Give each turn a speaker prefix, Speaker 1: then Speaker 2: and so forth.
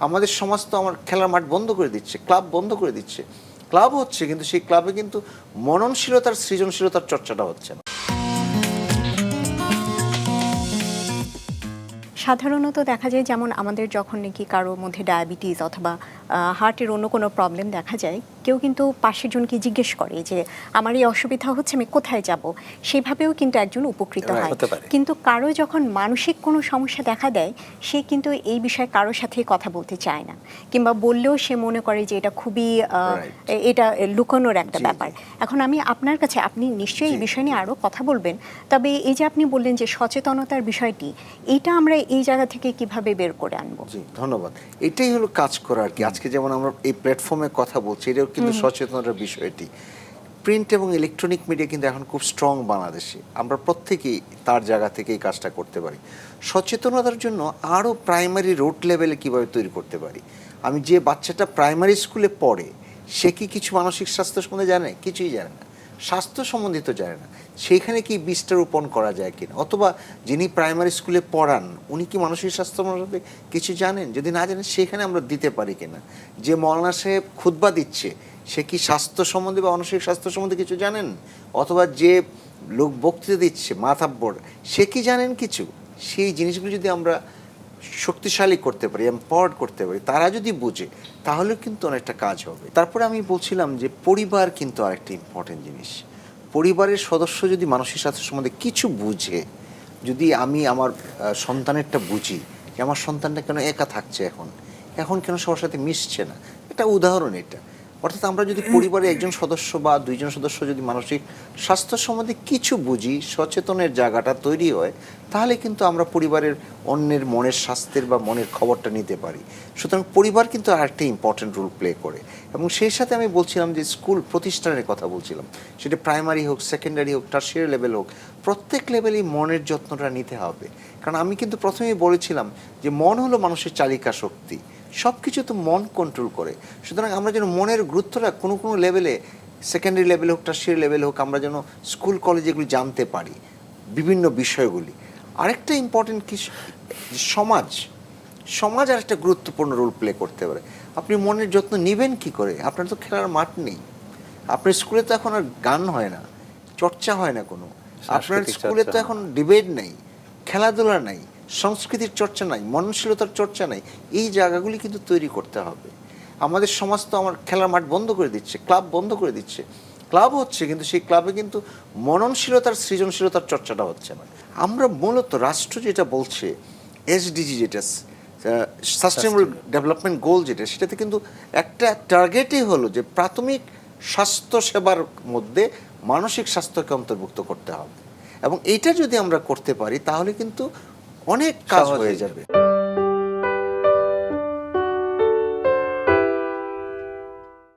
Speaker 1: আমাদের সমাজ তো আমার খেলার মাঠ বন্ধ করে দিচ্ছে, ক্লাব বন্ধ করে দিচ্ছে। ক্লাব হচ্ছে কিন্তু, সেই ক্লাবে কিন্তু মননশীলতার, সৃজনশীলতার চর্চাটা হচ্ছে না।
Speaker 2: সাধারণত দেখা যায় যেমন আমাদের যখন নাকি কারও মধ্যে ডায়াবেটিস অথবা হার্টের অন্য কোনো প্রবলেম দেখা যায় কেউ কিন্তু পাশের জনকে জিজ্ঞেস করে যে আমার এই অসুবিধা হচ্ছে আমি কোথায় যাব? সেভাবেও কিন্তু একজন উপকৃত হয় কিন্তু কারও যখন মানসিক কোনো সমস্যা দেখা দেয় সে কিন্তু এই বিষয়ে কারোর সাথে কথা বলতে চায় না। কিংবা বললেও সে মনে করে যে এটা খুবই এটা লুকানোর একটা। ব্যাপার। এখন আমি আপনার কাছে আপনি নিশ্চয়ই এই বিষয় নিয়ে আরও কথা বলবেন। তবে এই যে আপনি বললেন যে সচেতনতার বিষয়টি এটা আমরা এই জায়গা থেকে কীভাবে বের করে আনব?
Speaker 1: ধন্যবাদ। এটাই হলো কাজ করা আর কি আজকে যেমন আমরা এই প্ল্যাটফর্মে কথা বলছি এটাও কিন্তু সচেতনতার বিষয়টি। প্রিন্ট এবং ইলেকট্রনিক মিডিয়া কিন্তু এখন খুব স্ট্রং বাংলাদেশে। আমরা প্রত্যেকেই তার জায়গা থেকে এই কাজটা করতে পারি। সচেতনতার জন্য আরও প্রাইমারি রোড লেভেলে কীভাবে তৈরি করতে পারি? আমি যে বাচ্চাটা প্রাইমারি স্কুলে পড়ে সে কি কিছু মানসিক স্বাস্থ্য সম্বন্ধে জানে? কিছুই জানে না। স্বাস্থ্য সম্বন্ধিত জানে না। সেইখানে কি বীজটা রোপণ করা যায় কিনা? অথবা যিনি প্রাইমারি স্কুলে পড়ান, উনি কি মানসিক স্বাস্থ্য সম্বন্ধে কিছু জানেন? যদি না জানেন, সেখানে আমরা দিতে পারি কিনা? যে মৌলানা সাহেব খুতবা দিচ্ছে, সে কি স্বাস্থ্য সম্বন্ধে বা মানসিক স্বাস্থ্য সম্বন্ধে কিছু জানেন? অথবা যে লোক বক্তৃতা দিচ্ছে, মাথাব্বর, সে কি জানেন কিছু? সেই জিনিসগুলো যদি আমরা শক্তিশালী করতে পারি এম্পাওয়ার্ড করতে পারি, তারা যদি বুঝে, তাহলে কিন্তু অনেকটা কাজ হবে। তারপরে আমি বলছিলাম যে পরিবার কিন্তু আরেকটা ইম্পর্টেন্ট জিনিস। পরিবারের সদস্য যদি মানসিক স্বাস্থ্য সম্বন্ধে কিছু বুঝে, যদি আমি আমার সন্তানেরটা বুঝি যে আমার সন্তানটা কেন একা থাকছে এখন এখন কেন সবার সাথে মিশছে না এটা উদাহরণ এটা। অর্থাৎ আমরা যদি পরিবারে একজন সদস্য বা দুইজন সদস্য যদি মানসিক স্বাস্থ্য সম্বন্ধে কিছু বুঝি, সচেতনের জায়গাটা তৈরি হয়, তাহলে কিন্তু আমরা পরিবারের অন্যের মনের স্বাস্থ্যের বা মনের খবরটা নিতে পারি। সুতরাং পরিবার কিন্তু আরেকটা ইম্পর্টেন্ট রোল প্লে করে। এবং সেই সাথে আমি বলছিলাম যে স্কুল প্রতিষ্ঠানের কথা বলছিলাম। সেটা প্রাইমারি হোক সেকেন্ডারি হোক টার্সিয়ারি লেভেল হোক, প্রত্যেক লেভেলেই মনের যত্নটা নিতে হবে। কারণ আমি কিন্তু প্রথমেই বলেছিলাম যে মন হলো মানুষের চালিকা শক্তি। সব কিছু তো মন কন্ট্রোল করে। সুতরাং আমরা যেন মনের গুরুত্বটা কোনো কোনো লেভেলে সেকেন্ডারি লেভেল হোক টার্সিয়ারি লেভেল হোক আমরা যেন স্কুল কলেজে এগুলি জানতে পারি বিভিন্ন বিষয়গুলি। আরেকটা ইম্পর্টেন্ট কি সমাজ সমাজ আর একটা গুরুত্বপূর্ণ রোল প্লে করতে পারে। আপনি মনের যত্ন নেবেন কি করে? আপনার তো খেলার মাঠ নেই। আপনার স্কুলে তো এখন আর গান হয় না চর্চা হয় না কোনো। আপনার স্কুলে তো এখন ডিবেট নেই খেলাধুলা নাই। সংস্কৃতির চর্চা নাই মননশীলতার চর্চা নাই এই জায়গাগুলি কিন্তু তৈরি করতে হবে। আমাদের সমাজ তো আমার খেলার মাঠ বন্ধ করে দিচ্ছে ক্লাব বন্ধ করে দিচ্ছে। ক্লাব হচ্ছে কিন্তু সেই ক্লাবে কিন্তু মননশীলতার সৃজনশীলতার চর্চাটা হচ্ছে না। আমরা মূলত রাষ্ট্র যেটা বলছে এসডিজি যেটা সাস্টেনেবল ডেভেলপমেন্ট গোল যেটা সেটাতে কিন্তু একটা টার্গেটই হলো যে প্রাথমিক স্বাস্থ্য সেবার মধ্যে মানসিক স্বাস্থ্যকে অন্তর্ভুক্ত করতে হবে। এবং এইটা যদি আমরা করতে পারি তাহলে কিন্তু অনেক কাজ
Speaker 3: হয়ে
Speaker 1: যাবে।